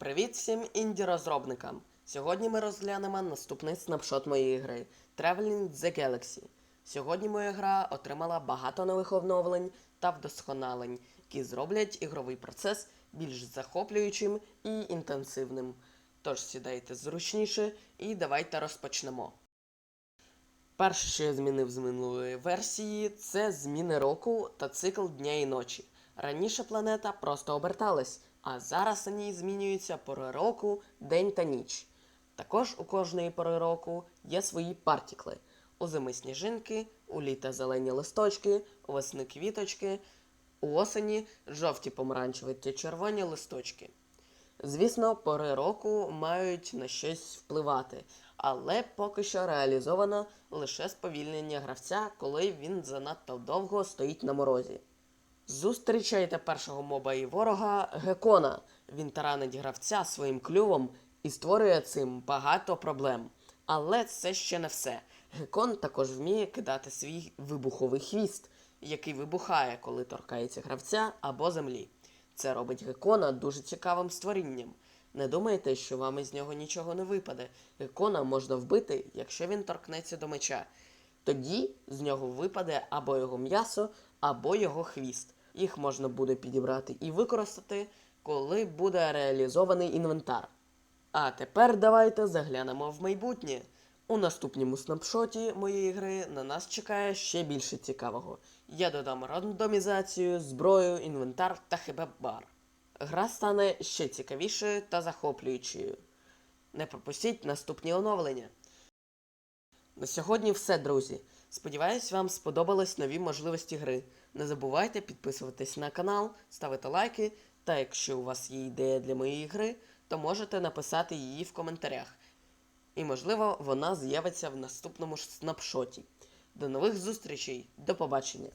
Привіт всім інді-розробникам! Сьогодні ми розглянемо наступний снапшот моєї гри Traveling the Galaxy. Сьогодні моя гра отримала багато нових оновлень та вдосконалень, які зроблять ігровий процес більш захоплюючим і інтенсивним. Тож сідайте зручніше і давайте розпочнемо. Перше, що я змінив з минулої версії, це зміни року та цикл дня і ночі. Раніше планета просто оберталась, а зараз на ній змінюються пори року, день та ніч. Також у кожної пори року є свої партікли. У зими сніжинки, у літа зелені листочки, у весни квіточки, у осені жовті помаранчеві та червоні листочки. Звісно, пори року мають на щось впливати, але поки що реалізовано лише сповільнення гравця, коли він занадто довго стоїть на морозі. Зустрічайте першого моба і ворога Гекона. Він таранить гравця своїм клювом і створює цим багато проблем. Але це ще не все. Гекон також вміє кидати свій вибуховий хвіст, який вибухає, коли торкається гравця або землі. Це робить Гекона дуже цікавим створінням. Не думайте, що вам із нього нічого не випаде. Гекона можна вбити, якщо він торкнеться до меча. Тоді з нього випаде або його м'ясо, або його хвіст. Їх можна буде підібрати і використати, коли буде реалізований інвентар. А тепер давайте заглянемо в майбутнє. У наступному снапшоті моєї гри на нас чекає ще більше цікавого. Я додам рандомізацію, зброю, інвентар та хебеб-бар. Гра стане ще цікавішою та захоплюючою. Не пропустіть наступні оновлення. На сьогодні все, друзі. Сподіваюсь, вам сподобались нові можливості гри. Не забувайте підписуватись на канал, ставити лайки, та якщо у вас є ідея для моєї гри, то можете написати її в коментарях. І можливо вона з'явиться в наступному ж снапшоті. До нових зустрічей, до побачення!